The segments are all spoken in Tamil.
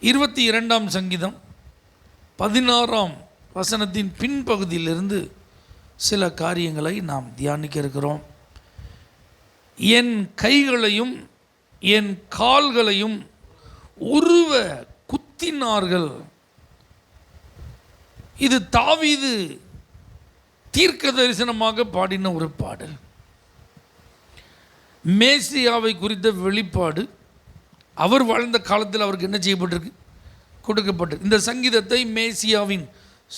இருபத்தி இரண்டாம் சங்கீதம் பதினாறாம் வசனத்தின் பின்பகுதியிலிருந்து சில காரியங்களை நாம் தியானிக்க இருக்கிறோம். என் கைகளையும் என் கால்களையும் உருவ குத்தினார்கள். இது தாவீது தீர்க்க தரிசனமாக பாடின ஒரு பாடல். மேசியாவை குறித்த வெளிப்பாடு அவர் வாழ்ந்த காலத்தில் அவருக்கு என்ன செய்யப்பட்டிருக்கு? கொடுக்கப்பட்டு இந்த சங்கீதத்தை மேசியாவின்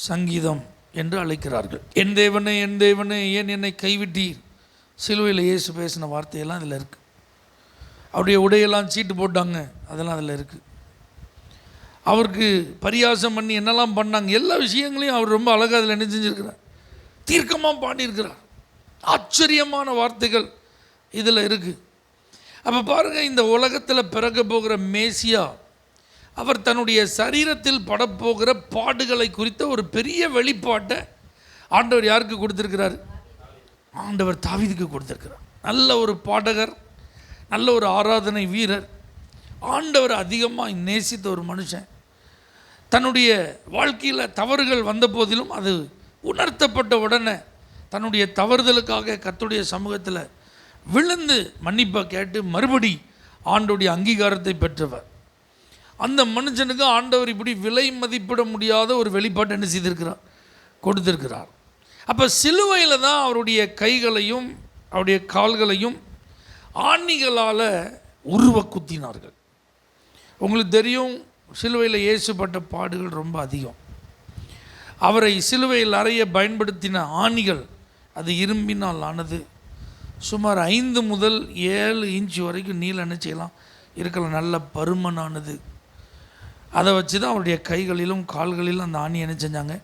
சங்கீதம் என்று அழைக்கிறார்கள். என் தேவனே என் தேவனே ஏன் என்னை கைவிட்டீர்? சிலுவையில் இயேசு பேசின வார்த்தையெல்லாம் அதில் இருக்குது அவருடைய உடையெல்லாம் சீட்டு போட்டாங்க. அதெல்லாம் அதில் இருக்குது அவருக்கு பரியாசம் பண்ணி என்னெல்லாம் பண்ணாங்க? எல்லா விஷயங்களையும் அவர் ரொம்ப அழகாக அதில் என்ன செஞ்சுருக்கிறார். தீர்க்கமாக பாடியிருக்கிறார். ஆச்சரியமான வார்த்தைகள் இதில் இருக்குது அப்போ பாருங்கள் இந்த உலகத்தில் பிறக்க போகிற மேசியா அவர் தன்னுடைய சரீரத்தில் படப்போகிற பாடுகளை குறித்த ஒரு பெரிய வெளிப்பாட்டை ஆண்டவர் யாருக்கு கொடுத்துருக்கிறார்? ஆண்டவர் தாவிதுக்கு கொடுத்துருக்கிறார். நல்ல ஒரு பாடகர் நல்ல ஒரு ஆராதனை வீரர். ஆண்டவர் அதிகமாக நேசித்த ஒரு மனுஷன். தன்னுடைய வாழ்க்கையில் தவறுகள் வந்த போதிலும் அது உணர்த்தப்பட்ட உடனே தன்னுடைய தவறுதலுக்காக கத்துடைய சமூகத்தில் விழுந்து மன்னிப்பை கேட்டு மறுபடி ஆண்டோடைய அங்கீகாரத்தை பெற்றவர். அந்த மனுஷனுக்கு ஆண்டவர் இப்படி விலை மதிப்பிட முடியாத ஒரு வெளிப்பாட்டை என்ன செய்திருக்கிறார்? கொடுத்திருக்கிறார். அப்போ சிலுவையில் தான் அவருடைய கைகளையும் அவருடைய கால்களையும் ஆணிகளால் உருவ குத்தினார்கள். உங்களுக்கு தெரியும் சிலுவையில் இயேசுப்பட்ட பாடுகள் ரொம்ப அதிகம். அவரை சிலுவையில் அறைய பயன்படுத்தின ஆணிகள் அது இரும்பினால் ஆனது. சுமார் ஐந்து முதல் ஏழு இன்ச் வரைக்கும் நீளம் என்ன செய்யலாம் இருக்கலாம் நல்ல பருமனானது. அதை வச்சு தான் அவருடைய கைகளிலும் கால்களிலும் அந்த ஆணி என்ன செஞ்சாங்க?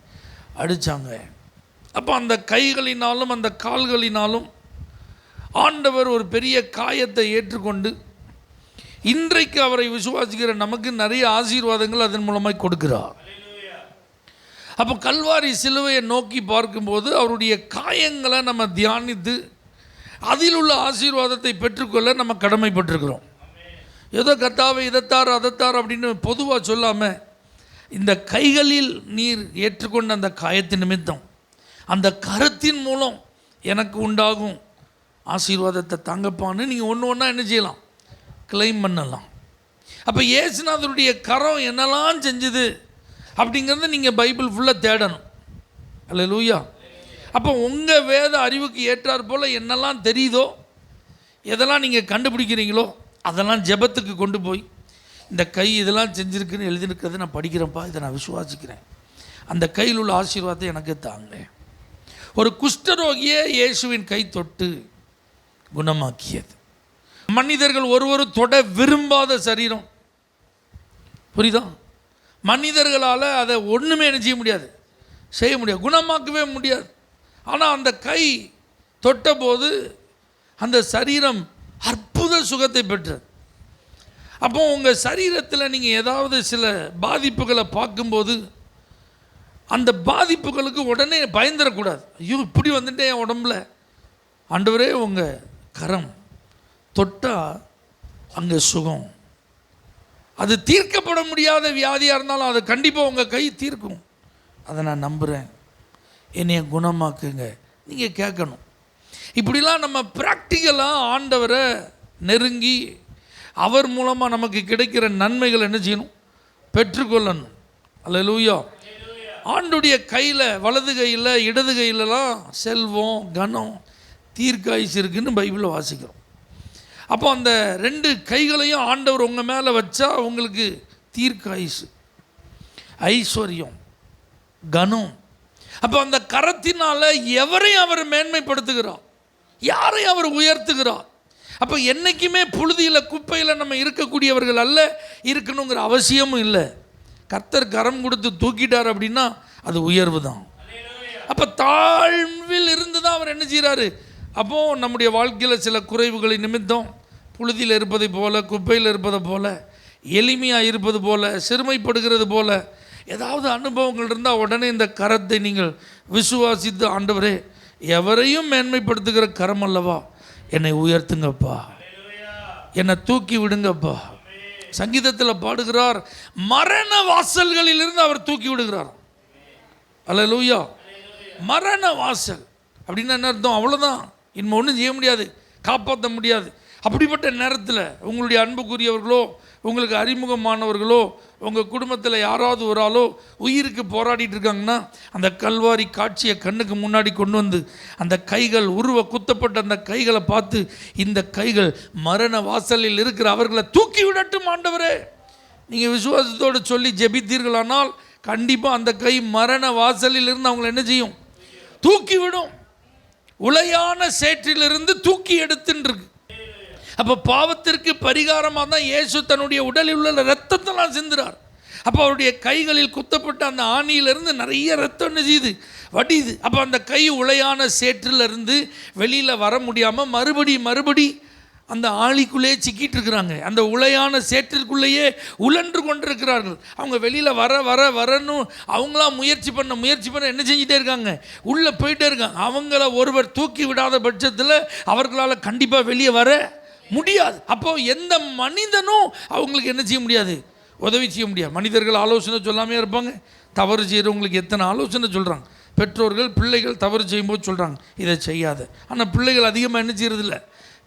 அடித்தாங்க அப்போ அந்த கைகளினாலும் அந்த கால்களினாலும் ஆண்டவர் ஒரு பெரிய காயத்தை ஏற்றுக்கொண்டு இன்றைக்கு அவரை விசுவாசிக்கிற நமக்கு நிறைய ஆசீர்வாதங்கள் அதன் மூலமாக கொடுக்கிறார். அப்போ கல்வாரி சிலுவையை நோக்கி பார்க்கும்போது அவருடைய காயங்களை நம்ம தியானித்து அதில் உள்ள ஆசீர்வாதத்தை பெற்றுக்கொள்ள நம்ம கடமைப்பட்டிருக்கிறோம். ஏதோ கத்தாவை இதைத்தார் அதைத்தார் அப்படின்னு பொதுவாக சொல்லாமல் இந்த கைகளில் நீர் ஏற்றுக்கொண்ட அந்த காயத்தின் நிமித்தம் அந்த கருத்தின் மூலம் எனக்கு உண்டாகும் ஆசீர்வாதத்தை தாங்கப்பான்னு நீங்கள் ஒன்று ஒன்றா என்ன செய்யலாம்? கிளைம் பண்ணலாம். அப்போ ஏசுநாதருடைய கரம் என்னெல்லாம் செஞ்சுது அப்படிங்கிறத நீங்கள் பைபிள் ஃபுல்லாக தேடணும். அல்ல லூயா அப்போ உங்கள் வேத அறிவுக்கு ஏற்றாற் போல் என்னெல்லாம் தெரியுதோ எதெல்லாம் நீங்கள் கண்டுபிடிக்கிறீங்களோ அதெல்லாம் ஜெபத்துக்கு கொண்டு போய் இந்த கை இதெல்லாம் செஞ்சுருக்குன்னு எழுதியிருக்கிறத நான் படிக்கிறேன்ப்பா இதை நான் விசுவாசிக்கிறேன். அந்த கையில் உள்ள ஆசீர்வாதத்தை எனக்கு தாங்க ஒரு குஷ்டரோகியே இயேசுவின் கை தொட்டு குணமாக்கியது. மனிதர்கள் ஒருவரும் தொட விரும்பாத சரீரம். புரியுதா? மனிதர்களால் அதை ஒன்றுமே என்ன செய்ய முடியாது? செய்ய முடியாது. குணமாக்கவே முடியாது. ஆனால் அந்த கை தொட்டபோது அந்த சரீரம் அற்புத சுகத்தை பெற்றது. அப்போ உங்கள் சரீரத்தில் நீங்கள் ஏதாவது சில பாதிப்புகளை பார்க்கும்போது அந்த பாதிப்புகளுக்கு உடனே பயந்துடக்கூடாது ஐயோ இப்படி வந்துட்டே என் உடம்புல. ஆண்டவரே உங்கள் கரம் தொட்டால் அங்கே சுகம். அது தீர்க்கப்பட முடியாத வியாதியாக இருந்தாலும் அது கண்டிப்பாக உங்கள் கை தீர்க்கும். அதை நான் நம்புகிறேன் என்னைய குணமாக்குங்க. நீங்கள் கேட்கணும் இப்படிலாம் நம்ம ப்ராக்டிக்கலாக ஆண்டவரை நெருங்கி அவர் மூலமாக நமக்கு கிடைக்கிற நன்மைகள் என்ன செய்யணும்? பெற்றுக்கொள்ளணும். அல்ல லூயா ஆண்டுடைய கையில் வலது கையில் இடது கையிலலாம் செல்வம் கனம் தீர்க்காயுசு இருக்குன்னு பைபிளில் வாசிக்கிறோம். அப்போ அந்த ரெண்டு கைகளையும் ஆண்டவர் உங்கள் மேலே வச்சா உங்களுக்கு தீர்க்காயுசு. ஐஸ்வர்யம் கனம் அப்போ அந்த கரத்தினால் எவரையும் அவர் மேன்மைப்படுத்துகிறார் யாரையும் அவர் உயர்த்துகிறார் அப்போ என்றைக்குமே புழுதியில் குப்பையில் நம்ம இருக்கக்கூடியவர்கள் அல்ல இருக்கணுங்கிற அவசியமும் இல்லை. கர்த்தர் கரம் கொடுத்து தூக்கிட்டார் அப்படின்னா அது உயர்வு தான் அப்போ தாழ்வில் இருந்து தான் அவர் என்ன செய்கிறாரு அப்போது நம்முடைய வாழ்க்கையில் சில குறைவுகளின் நிமித்தம் புழுதியில் இருப்பதை போல குப்பையில் இருப்பதை போல எளிமையாக இருப்பது போல சிறுமைப்படுகிறது போல ஏதாவது அனுபவங்கள் இருந்தால் உடனே இந்த கரத்தை நீங்கள் விசுவாசித்து ஆண்டவரே எவரையும் மேன்மைப்படுத்துகிற கரம் அல்லவா? என்னை உயர்த்துங்கப்பா. என்னை தூக்கி விடுங்கப்பா. சங்கீதத்தில் பாடுகிறார் மரண வாசல்களிலிருந்து அவர் தூக்கி விடுகிறார். அல்ல லூயா மரண வாசல். அப்படின்னு என்ன அர்த்தம்? அவ்வளோதான் இனிமே ஒன்றும் செய்ய முடியாது. காப்பாற்ற முடியாது. அப்படிப்பட்ட நேரத்தில் உங்களுடைய அன்புக்குரியவர்களோ உங்களுக்கு அறிமுகமானவர்களோ உங்கள் குடும்பத்தில் யாராவது ஒரு ஆளோ உயிருக்கு போராடிட்டு இருக்காங்கன்னா அந்த கல்வாரி காட்சியை கண்ணுக்கு முன்னாடி கொண்டு வந்து அந்த கைகள் உருவ குத்தப்பட்ட அந்த கைகளை பார்த்து இந்த கைகள் மரண வாசலில் இருக்கிற அவர்களை தூக்கி விடட்டும் ஆண்டவரே. நீங்கள் விசுவாசத்தோடு சொல்லி ஜெபித்தீர்களானால் கண்டிப்பாக அந்த கை மரண வாசலில் இருந்து அவங்களை என்ன செய்யும்? தூக்கி விடும். உலையான சேற்றிலிருந்து தூக்கி எடுத்துன்னு அப்போ பாவத்திற்கு பரிகாரமாக தான் இயேசு தன்னுடைய உடலில் உள்ள ரத்தத்தெல்லாம் சிந்துறார். அப்போ அவருடைய கைகளில் குத்தப்பட்ட அந்த ஆணியிலிருந்து நிறைய ரத்தம் என்ன செய்யுது? வடியுது. அப்போ அந்த கை உளையான சேற்றிலிருந்து வெளியில் வர முடியாமல் மறுபடி மறுபடி அந்த ஆளிக்குள்ளேயே சிக்கிட்டு இருக்கிறாங்க. அந்த உளையான சேற்றிற்குள்ளேயே உழன்று கொண்டிருக்கிறார்கள். அவங்க வெளியில் வர வர வரன்னு அவங்களாம் முயற்சி பண்ண முயற்சி பண்ண என்ன செஞ்சிட்டே இருக்காங்க? உள்ளே போயிட்டே இருக்காங்க. அவங்கள ஒருவர் தூக்கி விடாத பட்சத்தில் அவர்களால் கண்டிப்பாக வெளியே வர முடியாது. அப்போ எந்த மனிதனும் அவங்களுக்கு என்ன செய்ய முடியாது? உதவி செய்ய முடியாது. மனிதர்கள் ஆலோசனை சொல்லாமே இருப்பாங்க. தவறு செய்கிறவங்களுக்கு எத்தனை ஆலோசனை சொல்கிறாங்க பெற்றோர்கள் பிள்ளைகள் தவறு செய்யும்போது சொல்கிறாங்க இதை செய்யாத. ஆனால் பிள்ளைகள் அதிகமாக என்ன செய்யறதில்ல?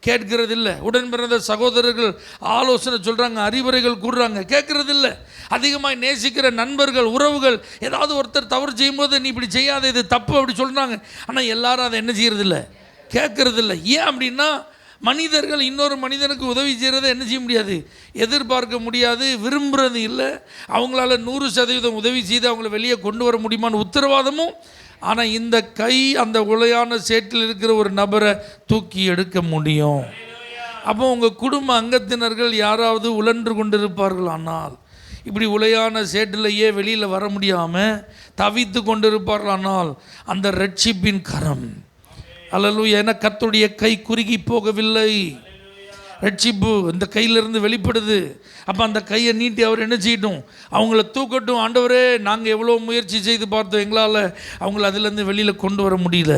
கேட்கறது இல்லை உடன் பிறந்த சகோதரர்கள் ஆலோசனை சொல்கிறாங்க அறிவுரைகள் கூடுறாங்க கேட்கறது இல்லை அதிகமாக நேசிக்கிற நண்பர்கள் உறவுகள் ஏதாவது ஒருத்தர் தவறு செய்யும்போது நீ இப்படி செய்யாத இது தப்பு அப்படி சொல்கிறாங்க ஆனால் எல்லாரும் அதை என்ன செய்யறதில்ல? கேட்கறதில்ல. ஏன் அப்படின்னா மனிதர்கள் இன்னொரு மனிதனுக்கு உதவி செய்கிறத என்ன செய்ய முடியாது? எதிர்பார்க்க முடியாது விரும்புகிறது இல்லை. அவங்களால நூறு சதவீதம் உதவி செய்து அவங்கள வெளியே கொண்டு வர முடியுமான்னு உத்தரவாதமும். ஆனால் இந்த கை அந்த உலையான சேற்றில் இருக்கிற ஒரு நபரை தூக்கி எடுக்க முடியும். அப்போ உங்கள் குடும்ப அங்கத்தினர்கள் யாராவது உழன்று கொண்டிருப்பார்கள் ஆனால் இப்படி உலையான சேட்டிலேயே வெளியில் வர முடியாமல் தவித்து கொண்டிருப்பார்களானால் அந்த ரட்சிப்பின் கரம். அல்லலு என கத்துடைய கை குறுகி போகவில்லை. ரட்சிப்பு இந்த கையிலிருந்து வெளிப்படுது. அப்போ அந்த கையை நீட்டி அவர் என்ன செய்யட்டும்? அவங்கள தூக்கட்டும். ஆண்டவரே நாங்கள் எவ்வளோ முயற்சி செய்து பார்த்தோம் எங்களால். அவங்கள அதிலேருந்து வெளியில் கொண்டு வர முடியல.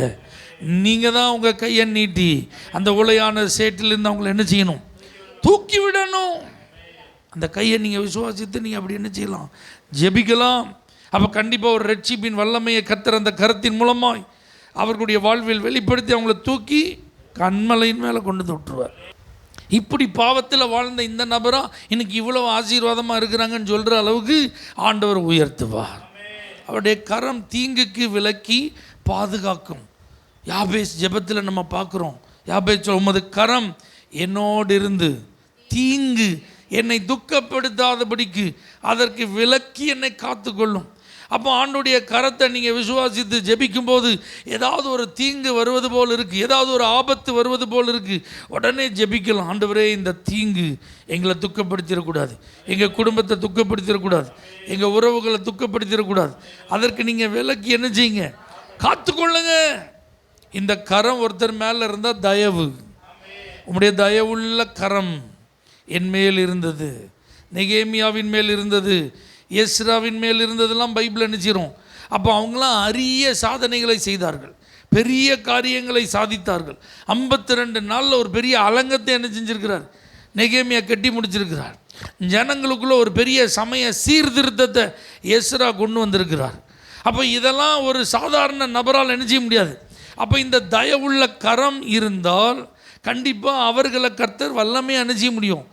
நீங்கள் தான் உங்கள் கையை நீட்டி அந்த உலையான சேட்டிலேருந்து அவங்கள என்ன செய்யணும்? தூக்கி விடணும். அந்த கையை நீங்கள் விசுவாசித்து நீங்கள் அப்படி என்ன செய்யலாம்? ஜெபிக்கலாம். அப்போ கண்டிப்பாக ஒரு ரட்சிப்பின் வல்லமையை கத்துற அந்த கருத்தின் மூலமாக அவர்களுடைய வாழ்வில் வெளிப்படுத்தி அவங்கள தூக்கி கண்மலையின் மேலே கொண்டு வந்து விட்டுருவார். இப்படி பாவத்தில் வாழ்ந்த இந்த நபராக இன்னைக்கு இவ்வளோ ஆசீர்வாதமாக இருக்கிறாங்கன்னு சொல்கிற அளவுக்கு ஆண்டவர் உயர்த்துவார். அவருடைய கரம் தீங்குக்கு விலக்கி பாதுகாக்கும். யாபேஸ் ஜெபத்தில் நம்ம பார்க்குறோம். யாபேஸ் உமது கரம் என்னோடு இருந்து தீங்கு என்னை துக்கப்படுத்தாதபடிக்கு அதற்கு விலக்கி என்னை காத்துக்கொள்ளும். அப்போ ஆண்டுடைய கரத்தை நீங்கள் விசுவாசித்து ஜெபிக்கும்போது ஏதாவது ஒரு தீங்கு வருவது போல் இருக்குது ஏதாவது ஒரு ஆபத்து வருவது போல் இருக்குது உடனே ஜெபிக்கலாம். ஆண்டவரே இந்த தீங்கு எங்களை துக்கப்படுத்திடக்கூடாது எங்கள் குடும்பத்தை துக்கப்படுத்திடக்கூடாது எங்கள் உறவுகளை துக்கப்படுத்திடக்கூடாது அதற்கு நீங்கள் விலக்கி என்ன செய்யுங்க? காத்துக்கொள்ளுங்க இந்த கரம் ஒருத்தர் மேலே இருந்தால் தயவு. உம்முடைய தயவுள்ள கரம் என் மேல் இருந்தது. நெகேமியாவின் மேல் இருந்தது. எஸ்ராவின் மேல் இருந்ததெல்லாம் பைபிள் நினைச்சிரும் அப்போ அவங்களாம் அரிய சாதனைகளை செய்தார்கள். பெரிய காரியங்களை சாதித்தார்கள். ஐம்பத்தி ரெண்டு நாளில் ஒரு பெரிய அலங்கத்தை என்ன செஞ்சுருக்கிறார்? நெகேமியா கட்டி முடிச்சிருக்கிறார். ஜனங்களுக்குள்ளே ஒரு பெரிய சமய சீர்திருத்தத்தை எஸ்ரா கொண்டு வந்திருக்கிறார். அப்போ இதெல்லாம் ஒரு சாதாரண நபரால் என்ன செய்ய முடியாது. அப்போ இந்த தயவுள்ள கரம் இருந்தால் கண்டிப்பாக அவர்களை கர்த்தர் வல்லமே அணுஜிய முடியும்?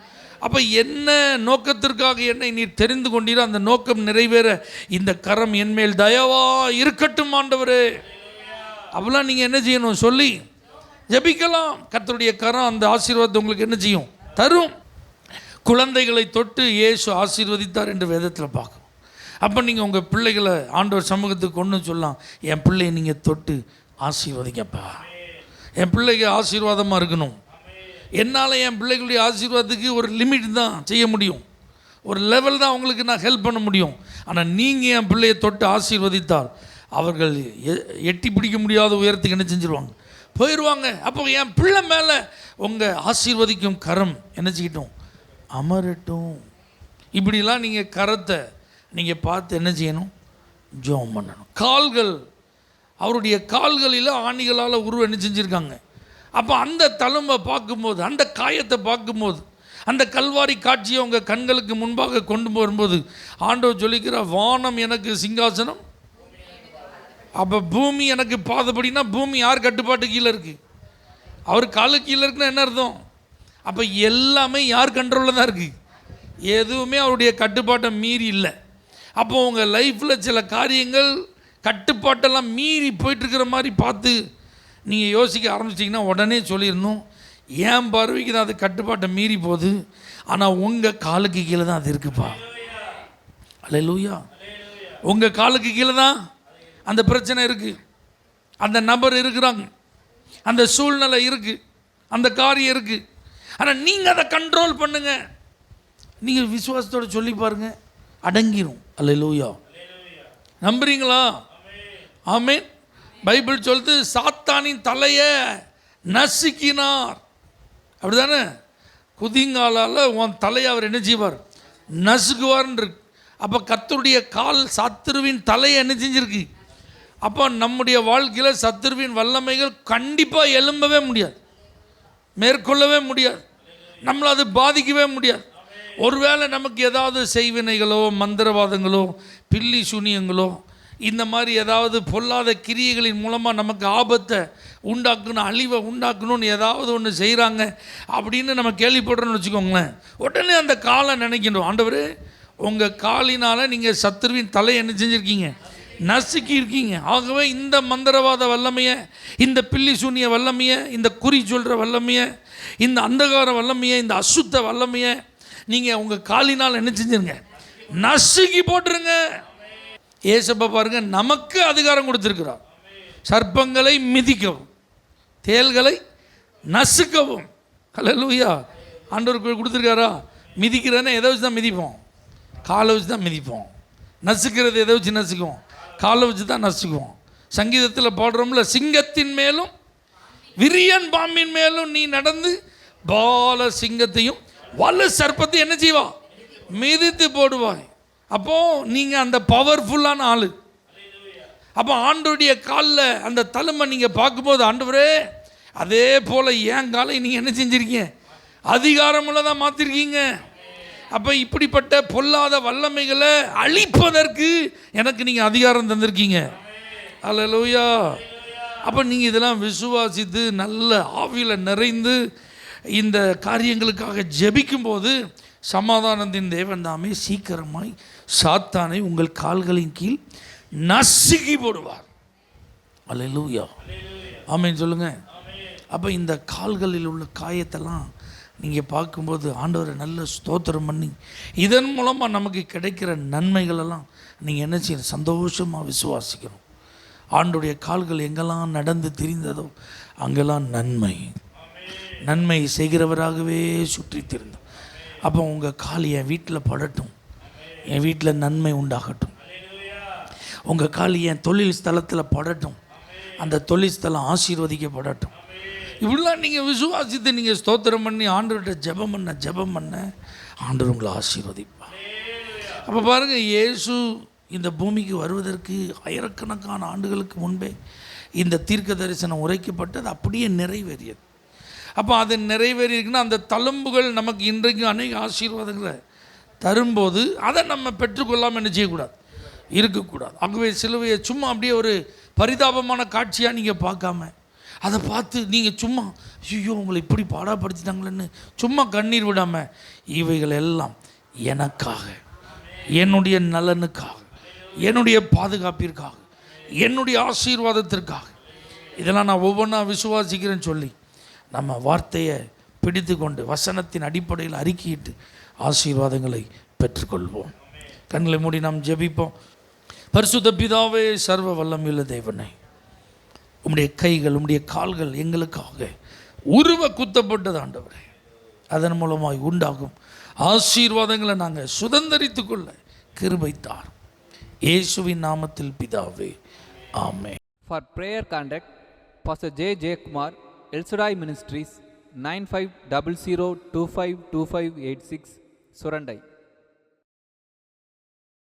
அப்போ என்ன நோக்கத்திற்காக என்னை நீர் தெரிந்து கொண்டீரோ அந்த நோக்கம் நிறைவேற. இந்த கரம் என்மேல் தயவா இருக்கட்டும் ஆண்டவரே. அப்படிலாம் நீங்கள் என்ன செய்யணும் சொல்லி ஜெபிக்கலாம். கத்தருடைய கரம் அந்த ஆசீர்வாதத்தை உங்களுக்கு என்ன செய்யும்? தரும். குழந்தைகளை தொட்டு இயேசு ஆசீர்வதித்தார் என்று வேதத்தில் பார்க்கும் அப்போ நீங்கள் உங்கள் பிள்ளைகளை ஆண்டவர் சமூகத்துக்கு கொண்டு சொல்லலாம். என் பிள்ளையை நீங்கள் தொட்டு ஆசீர்வதிங்கப்பா. என் பிள்ளைக்கு ஆசீர்வாதமாக இருக்கணும். என்னால் என் பிள்ளைகளுடைய ஆசீர்வாதத்துக்கு ஒரு லிமிட் தான் செய்ய முடியும். ஒரு லெவல் தான் அவங்களுக்கு நான் ஹெல்ப் பண்ண முடியும். ஆனால் நீங்கள் என் பிள்ளையை தொட்டு ஆசீர்வதித்தால் அவர்கள் எட்டி பிடிக்க முடியாத உயரத்துக்கு என்ன செஞ்சிருவாங்க? போயிடுவாங்க அப்போ என் பிள்ளை மேலே உங்கள் ஆசீர்வதிக்கும் கரம் என்ன செய்யட்டும்? அமரட்டும். இப்படிலாம் நீங்கள் கரத்தை நீங்கள் பார்த்து என்ன செய்யணும்? ஜோம் பண்ணணும். கால்கள் அவருடைய கால்களில் ஆணிகளால் உருவம் என்ன செஞ்சுருக்காங்க? அப்போ அந்த தழும்பை பார்க்கும்போது அந்த காயத்தை பார்க்கும்போது அந்த கல்வாரி காட்சியை உங்கள் கண்களுக்கு முன்பாக கொண்டு வரும்போது ஆண்டவர் சொல்லிக்கிற வானம் எனக்கு சிங்காசனம் அப்போ பூமி எனக்கு பாதப்படினா பூமி யார் கட்டுப்பாட்டு கீழே இருக்குது அவர் காலு கீழே இருக்குன்னா என்ன அர்த்தம்? அப்போ எல்லாமே யார் கண்ட்ரோலில் தான் இருக்குது எதுவுமே அவருடைய கட்டுப்பாட்டை மீறி இல்லை. அப்போ உங்கள் லைஃப்பில் சில காரியங்கள் கட்டுப்பாட்டெல்லாம் மீறி போயிட்டுருக்கிற மாதிரி பார்த்து நீங்கள் யோசிக்க ஆரம்பிச்சிங்கன்னா உடனே சொல்லிடணும். ஏன் பார்வைக்கு தான் அது கட்டுப்பாட்டை மீறி போகுது. ஆனால் உங்கள் காலுக்கு கீழே தான் அது இருக்குப்பா. அல்ல லூயா உங்கள் காலுக்கு கீழே தான் அந்த பிரச்சனை இருக்குது அந்த நபர் இருக்கிறாங்க. அந்த சூழ்நிலை இருக்குது அந்த காரியம் இருக்குது ஆனால் நீங்கள் அதை கண்ட்ரோல் பண்ணுங்க. நீங்கள் விசுவாசத்தோடு சொல்லி பாருங்க. அடங்கிடும் அல்ல லூயா நம்புறீங்களா? ஆமேன். பைபிள் சொல்லுது சாத்தானின் தலையை நசுக்கினார். அப்படிதானே? குதிங்காலால் உன் தலையை அவர் என்ன செய்வார்? நசுக்குவார்ன்னு இருக்கு. அப்போ கத்தருடைய கால் சத்துருவின் தலையை என்ன செஞ்சிருக்கு? அப்போ நம்முடைய வாழ்க்கையில் சத்துருவின் வல்லமைகள் கண்டிப்பாக எழும்பவே முடியாது. மேற்கொள்ளவே முடியாது. நம்மளை அது பாதிக்கவே முடியாது. ஒருவேளை நமக்கு ஏதாவது செய்வினைகளோ மந்திரவாதங்களோ பில்லி சூனியங்களோ இந்த மாதிரி ஏதாவது பொல்லாத கிரியைகளின் மூலமாக நமக்கு ஆபத்தை உண்டாக்கணும் அழிவை உண்டாக்கணும்னு ஏதாவது ஒன்று செய்கிறாங்க அப்படின்னு நம்ம கேள்விப்படுறோம்னு வச்சுக்கோங்களேன். உடனே அந்த காலை நினைக்கணும் ஆண்டவர் உங்கள் காலினால் நீங்கள் சத்துருவின் தலை என்ன செஞ்சுருக்கீங்க? நசுக்கி இருக்கீங்க ஆகவே இந்த மந்திரவாத வல்லமையை இந்த பில்லி சூனிய வல்லமையை இந்த குறி சொல்கிற வல்லமையை இந்த அந்தகார வல்லமையை இந்த அசுத்த வல்லமையை நீங்கள் உங்கள் காலினால் என்ன செஞ்சிருங்க? நசுக்கி போட்டுருங்க. ஏசப்பா பாருங்க நமக்கு அதிகாரம் கொடுத்துருக்கிறார். சர்ப்பங்களை மிதிக்கவும் தேள்களை நசுக்கவும். ஹalleluya. ஆண்டவர் கொடுத்துருக்காரா? மிதிக்கிறேன்னா எதை வச்சு தான் மிதிப்போம்? காலை வச்சு தான் மிதிப்போம். நசுக்கிறது எதை வச்சு நசுக்குவோம் காலை வச்சு தான் நசுக்குவோம் சங்கீதத்தில் பாடுறோம்ல சிங்கத்தின் மேலும் விரியன் பாம்பின் மேலும் நீ நடந்து பால சிங்கத்தையும் வலு சர்ப்பத்தை என்ன செய்வா? மிதித்து போடுவாய். அப்போது நீங்கள் அந்த பவர்ஃபுல்லான ஆள். அப்போ ஆண்டோடைய காலில் அந்த தலைமை நீங்கள் பார்க்கும்போது ஆண்டவரே அதே போல் ஏன் காலை நீங்கள் என்ன செஞ்சுருக்கீங்க? அதிகாரமுள்ளதாக மாற்றிருக்கீங்க அப்போ இப்படிப்பட்ட பொல்லாத வல்லமைகளை அழிப்பதற்கு எனக்கு நீங்கள் அதிகாரம் தந்திருக்கீங்க. அல்லேலூயா அப்போ நீங்கள் இதெல்லாம் விசுவாசித்து நல்ல ஆவியில் நிறைந்து இந்த காரியங்களுக்காக ஜெபிக்கும்போது சமாதானத்தின் தேவன் தாமே சீக்கிரமாய் சாத்தானை உங்கள் கால்களின் கீழ் நசுக்கி போடுவார். அல்லேலூயா. ஆமென் சொல்லுங்க. அப்போ இந்த கால்களில் உள்ள காயத்தெல்லாம் நீங்கள் பார்க்கும்போது ஆண்டவரை நல்ல ஸ்தோத்திரம் பண்ணி இதன் மூலமாக நமக்கு கிடைக்கிற நன்மைகளெல்லாம் நீங்கள் என்ன செய்யணும்? சந்தோஷமாக விசுவாசிக்கணும். ஆண்டுடைய கால்கள் எங்கெல்லாம் நடந்து திரிந்ததோ அங்கெல்லாம் நன்மை. நன்மை செய்கிறவராகவே சுற்றி திரிந்தோம். அப்போ உங்கள் கால் என் வீட்டில் படட்டும். என் வீட்டில் நன்மை உண்டாகட்டும். உங்கள் கால் என் தொழில் ஸ்தலத்தில் படட்டும். அந்த தொழில் ஸ்தலம் ஆசீர்வதிக்கப்படட்டும். இப்படிலாம் நீங்கள் விசுவாசித்து நீங்கள் ஸ்தோத்திரம் பண்ணி ஆண்டவர்கிட்ட ஜெபம் பண்ண ஜெபம் பண்ண ஆண்டவர் உங்களை ஆசீர்வதிப்பா அப்போ பாருங்கள் இயேசு இந்த பூமிக்கு வருவதற்கு ஆயிரக்கணக்கான ஆண்டுகளுக்கு முன்பே இந்த தீர்க்க தரிசனம் உரைக்கப்பட்டது அப்படியே நிறைவேறியது. அப்போ அது நிறைவேறியிருக்குன்னா அந்த தழும்புகள் நமக்கு இன்றைக்கு அநேக ஆசீர்வாதங்களை தரும்போது அதை நம்ம பெற்றுக்கொள்ளாமல் என்ன செய்யக்கூடாது? இருக்கக்கூடாது. ஆகவே சிலுவையை சும்மா அப்படியே ஒரு பரிதாபமான காட்சியாக நீங்கள் பார்க்காம அதை பார்த்து நீங்கள் சும்மா ஐயோ உங்களை இப்படி பாடாப்படுத்திட்டாங்களேன்னு சும்மா கண்ணீர் விடாமல் இவைகள் எல்லாம் எனக்காக என்னுடைய நலனுக்காக என்னுடைய பாதுகாப்பிற்காக என்னுடைய ஆசீர்வாதத்திற்காக. இதெல்லாம் நான் ஒவ்வொன்றா விசுவாசிக்கிறேன்னு சொல்லி நம்ம வார்த்தையை பிடித்து கொண்டு வசனத்தின் அடிப்படையில் அறிக்கையிட்டு ஆசீர்வாதங்களை பெற்றுக்கொள்வோம். கண்களை மூடி நாம் ஜெபிப்போம். பரிசுத்த பிதாவே சர்வ வல்லமில்ல தேவனை உம்முடைய கைகள் உம்முடைய கால்கள் எங்களுக்காக உருவ குத்தப்பட்டது ஆண்டவரே. அதன் மூலமாய் உண்டாகும் ஆசீர்வாதங்களை நாங்கள் சுதந்திரித்து கொள்ள கிருபைத்தார் இயேசுவின் நாமத்தில் பிதாவே ஆமே For prayer contact, Pastor J. J. Kumar, El Shaddai Ministries, 9500252586, Surandai